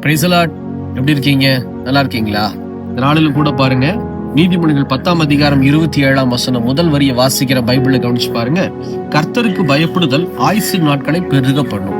பிரைசலாட் எப்படி இருக்கீங்க? நல்லா இருக்கீங்களா? இந்த நாளிலும் கூட பாருங்க. நீதிமொழிகள் பத்தாம் அதிகாரம் இருபத்தி ஏழாம் வசனம் முதல் வரியை வாசிக்கிற பைபிளை கவனிச்சு பாருங்க. கர்த்தருக்கு பயப்படுதல் ஆயுசு நாட்களை பெருக பண்ணும்.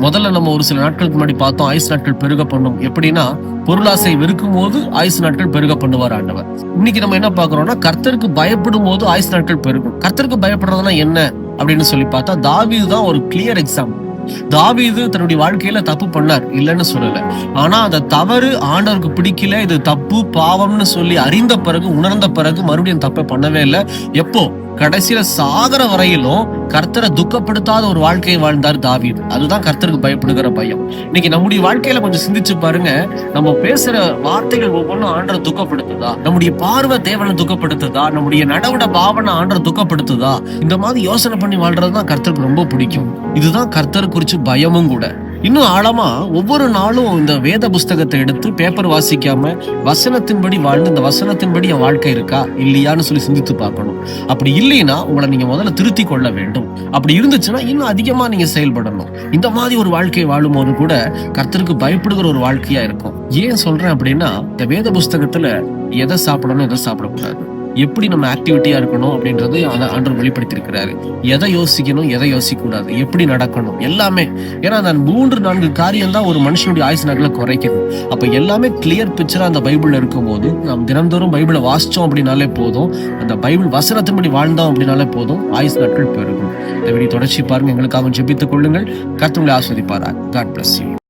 முதல்ல நம்ம ஒரு சில நாட்களுக்கு முன்னாடி பார்த்தோம் ஆயுசு நாட்கள் பெருக பண்ணும். எப்படின்னா பொருளாசை வெறுக்கும் போது ஆயுசு நாட்கள் பெருக பண்ணுவார் ஆண்டவர். இன்னைக்கு நம்ம என்ன பாக்குறோம்னா கர்த்தருக்கு பயப்படும் போது ஆயுசு நாட்கள் பெருகும். கர்த்தருக்கு பயப்படுறதுனா என்ன? அப்படின்னு சொல்லி பார்த்தா தாவீது தான் ஒரு கிளியர் எக்ஸாம்பிள் தாவீது தன்னுடைய வாழ்க்கையில தப்பு பண்ணார். இல்லைன்னு சொல்லல. ஆனா அந்த தவறு ஆண்டவருக்கு பிடிக்கல இது தப்பு பாவம்னு சொல்லி அறிந்த பிறகு உணர்ந்த பிறகு மறுபடியும் தப்பை பண்ணவே இல்லை. எப்போ? கடைசியில சாகர வரையிலும் கர்த்தரை துக்கப்படுத்தாத ஒரு வாழ்க்கையை வாழ்ந்தார் தாவீத். அதுதான் கர்த்தருக்கு பயப்படுகிற பயம். இன்னைக்கு நம்முடைய வாழ்க்கையில கொஞ்சம் சிந்திச்சு பாருங்க. நம்ம பேசுற வார்த்தைகள் ஒவ்வொன்றும் ஆண்டரை துக்கப்படுத்துதா? நம்முடைய பார்வை தேவனை துக்கப்படுத்துதா? நம்முடைய நடவட பாவனை ஆண்டரை துக்கப்படுத்துதா? இந்த மாதிரி யோசனை பண்ணி வாழ்றதுதான் கர்த்தருக்கு ரொம்ப பிடிக்கும். இதுதான் கர்த்தர் குறிச்சு பயமும் கூட. இன்னும் ஆழமா ஒவ்வொரு நாளும் இந்த வேத புஸ்தகத்தை எடுத்து பேப்பர் வாசிக்காம வசனத்தின்படி வாழ்ந்து இந்த வசனத்தின்படி என் வாழ்க்கை இருக்கா இல்லையான்னு சொல்லி சிந்தித்து பார்க்கணும். அப்படி இல்லைன்னா உங்களை நீங்க முதல்ல திருத்தி கொள்ள வேண்டும். அப்படி இருந்துச்சுன்னா இன்னும் அதிகமா நீங்க செயல்படணும். இந்த மாதிரி ஒரு வாழ்க்கை வாழும்போது கூட கர்த்தருக்கு பயப்படுகிற ஒரு வாழ்க்கையா இருக்கும். ஏன் சொல்றேன் அப்படின்னா இந்த வேத புஸ்தகத்துல எதை சாப்பிடணும் எதை சாப்பிடக்கூடாது? எப்படி நம்ம ஆக்டிவிட்டியா இருக்கணும் அப்படின்றது அதை ஆண்டவர் வெளிப்படுத்தியிருக்கிறாரு. எதை யோசிக்கணும் எதை யோசிக்கக்கூடாது? எப்படி நடக்கணும்? எல்லாமே. ஏன்னா அந்த மூன்று நான்கு காரியம் தான் ஒரு மனுஷனுடைய ஆயுசு நாட்களை குறைக்குது. அப்ப எல்லாமே கிளியர் பிக்சரா அந்த பைபிள்ல இருக்கும்போது நாம் தினந்தோறும் பைபிளை வாசிச்சோம் அப்படின்னாலே போதும். அந்த பைபிள் வசனத்தின்படி வாழ்ந்தோம் அப்படின்னாலே போதும். ஆயுசு நாட்கள் பெருகும். இந்த வீடியோ தொடர்ச்சி பாருங்க. எங்களுக்காக ஜெபித்துக் கொள்ளுங்கள். கர்த்தங்களை ஆஸ்வதிப்பாரா காட் பிளஸ் யூ